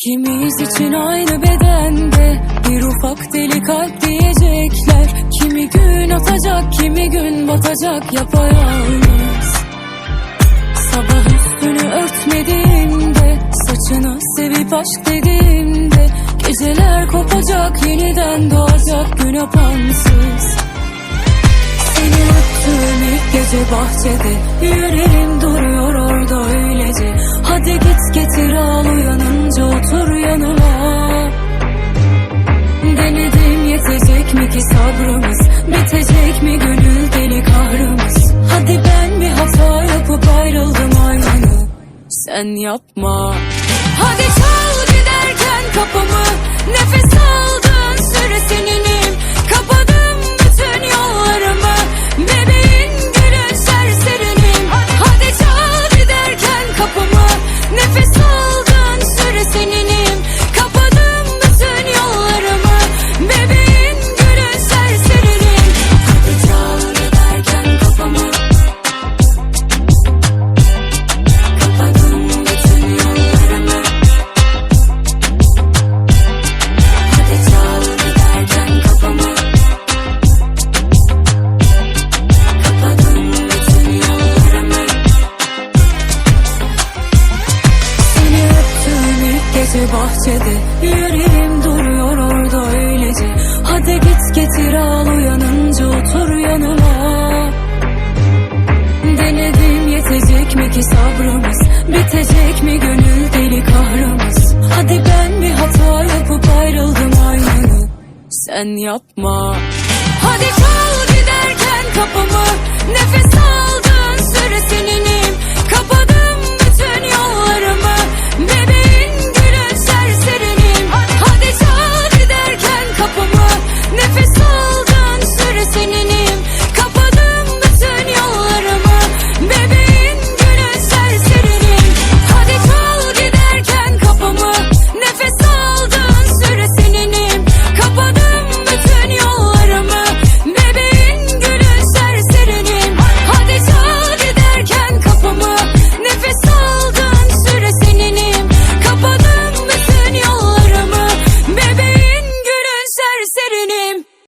İkimiz için aynı bedende. Bir ufak deli kalp diyecekler. Kimi gün atacak kimi gün batacak yapayalnız. Sabah üstünü örtmediğimde Saçını sevip aşk dediğimde Geceler kopacak yeniden doğacak gün apansız. Seni öptüğüm ilk gece bahçede Yüreğim duruyor orada öylece. Hadi git getir al uyanınca otur yanıma. Denedim yetecek mi ki sabrımız? Bitecek mi gönül deli kahrımız? Hadi ben bir hata yapıp ayrıldım aynı Sen yapma. Hadi çal giderken kapımı gece bahçede Yüreğim duruyor orada öylece. Hadi git getir al uyanınca otur yanıma Denedim yetecek mi ki sabrımız? Bitecek mi gönül deli kahrımız? Hadi ben bir hata yapıp ayrıldım aynı Sen yapma. Hadi çal giderken kapımı Nefes I've